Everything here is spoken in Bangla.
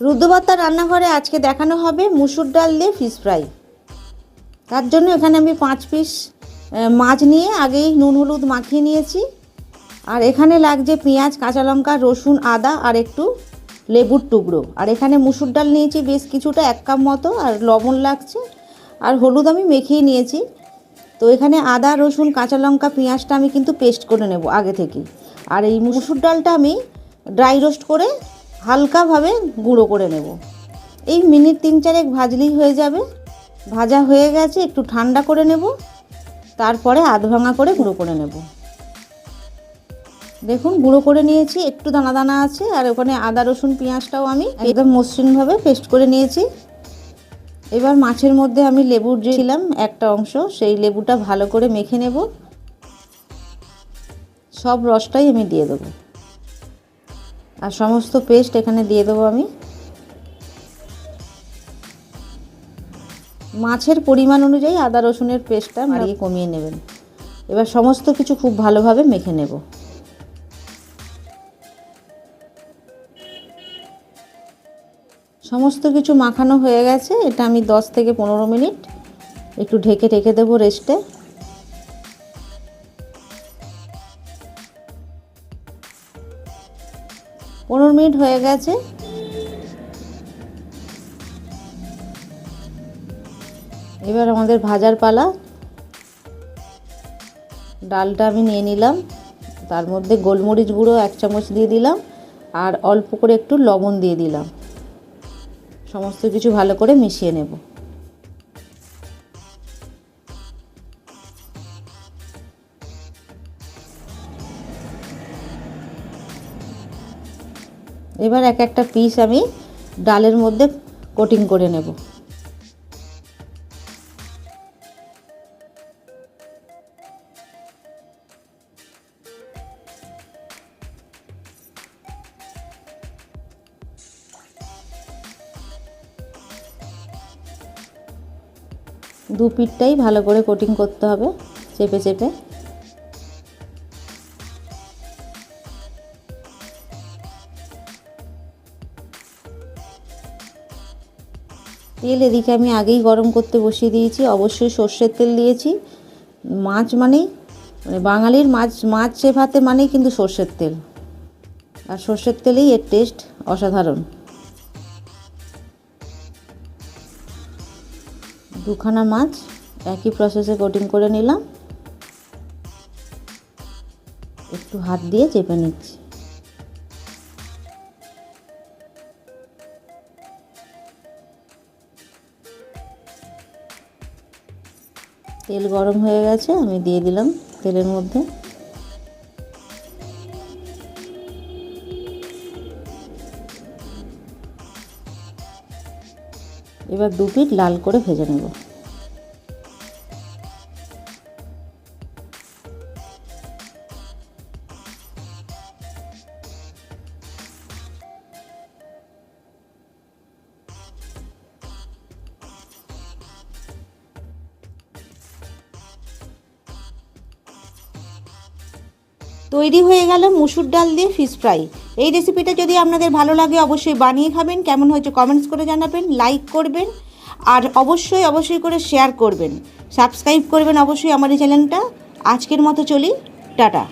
রুদ্রবার্তা রান্নাঘরে আজকে দেখানো হবে মুসুর ডাল দিয়ে ফিশ ফ্রাই তার জন্য এখানে আমি পাঁচ পিস মাছ নিয়ে আগেই নুন, হলুদ মাখিয়ে নিয়েছি। আর এখানে লাগছে পেঁয়াজ, কাঁচা লঙ্কা, রসুন, আদা আর একটু লেবুর টুকরো। আর এখানে মুসুর ডাল নিয়েছি বেশ কিছুটা, এক কাপ মতো, আর লবণ লাগছে। আর হলুদ আমি মেখিয়ে নিয়েছি। তো এখানে আদা, রসুন, কাঁচা লঙ্কা, পেঁয়াজটা আমি কিন্তু পেস্ট করে নেব আগে থেকে আর এই মুসুর ডালটা আমি ড্রাই রোস্ট করে হালকাভাবে গুঁড়ো করে নেব। এই মিনিট তিন চারেক ভাজলেই হয়ে যাবে। ভাজা হয়ে গেছে, একটু ঠান্ডা করে নেব। তারপরে আধ ভাঙা করে গুঁড়ো করে নেব। দেখুন, গুঁড়ো করে নিয়েছি, একটু দানা দানা আছে, আর ওখানে আদা, রসুন, পেঁয়াজটাও আমি একদম মসৃণভাবে পেস্ট করে নিয়েছি। এবার মাছের মধ্যে আমি লেবু দিয়েছিলাম একটা অংশ, সেই লেবুটা ভালো করে মেখে নেব। সব রসটাই আমি দিয়ে দেবো। আর সমস্ত পেস্ট এখানে দিয়ে দেবো আমি। মাছের পরিমাণ অনুযায়ী আদা রসুনের পেস্টটা মারিয়ে কমিয়ে নেবেন। এবার সমস্ত কিছু খুব ভালোভাবে মেখে নেব। সমস্ত কিছু মাখানো হয়ে গেছে। এটা আমি 10 থেকে পনেরো মিনিট একটু ঢেকে ঢেকে দেবো রেস্টে। পনেরো মিনিট হয়ে গেছে। এবার আমাদের ভাজার পালা। ডালটা আমি নিয়ে নিলাম। তার মধ্যে গোলমরিচ গুঁড়ো এক চামচ দিয়ে দিলাম আর অল্প করে একটু লবণ দিয়ে দিলাম। সমস্ত কিছু ভালো করে মিশিয়ে নেব। এবার এক একটা পিস আমি ডালের মধ্যে কোটিং করে নেব। দু পিঠটাই ভালো করে কোটিং করতে হবে, চেপে চেপে। তেল এদিকে আমি আগেই গরম করতে বসিয়ে দিয়েছি। অবশ্যই সর্ষের তেল দিয়েছি। মাছ মানেই মানে বাঙালির মাছ মাছ ভাতে মানেই কিন্তু সর্ষের তেল। আর সর্ষের তেলেই এর টেস্ট অসাধারণ। দুখানা মাছ, একই প্রসেসে কোটিং করে নিলাম। একটু হাত দিয়ে চেপে নিচ্ছি। তেল গরম হয়ে গেছে, আমি দিয়ে দিলাম তেলের মধ্যে। এবার দু পিঠ লাল করে ভেজে নেব। তৈরি হয়ে গেল মুসুর ডাল দিয়ে ফিশ ফ্রাই এই রেসিপিটা যদি আপনাদের ভালো লাগে, অবশ্যই বানিয়ে খাবেন। কেমন হয়েছে কমেন্টস করে জানাবেন লাইক করবেন, আর অবশ্যই অবশ্যই করে শেয়ার করবেন। সাবস্ক্রাইব করবেন অবশ্যই আমার এই চ্যানেলটা আজকের মতো চলি, টাটা।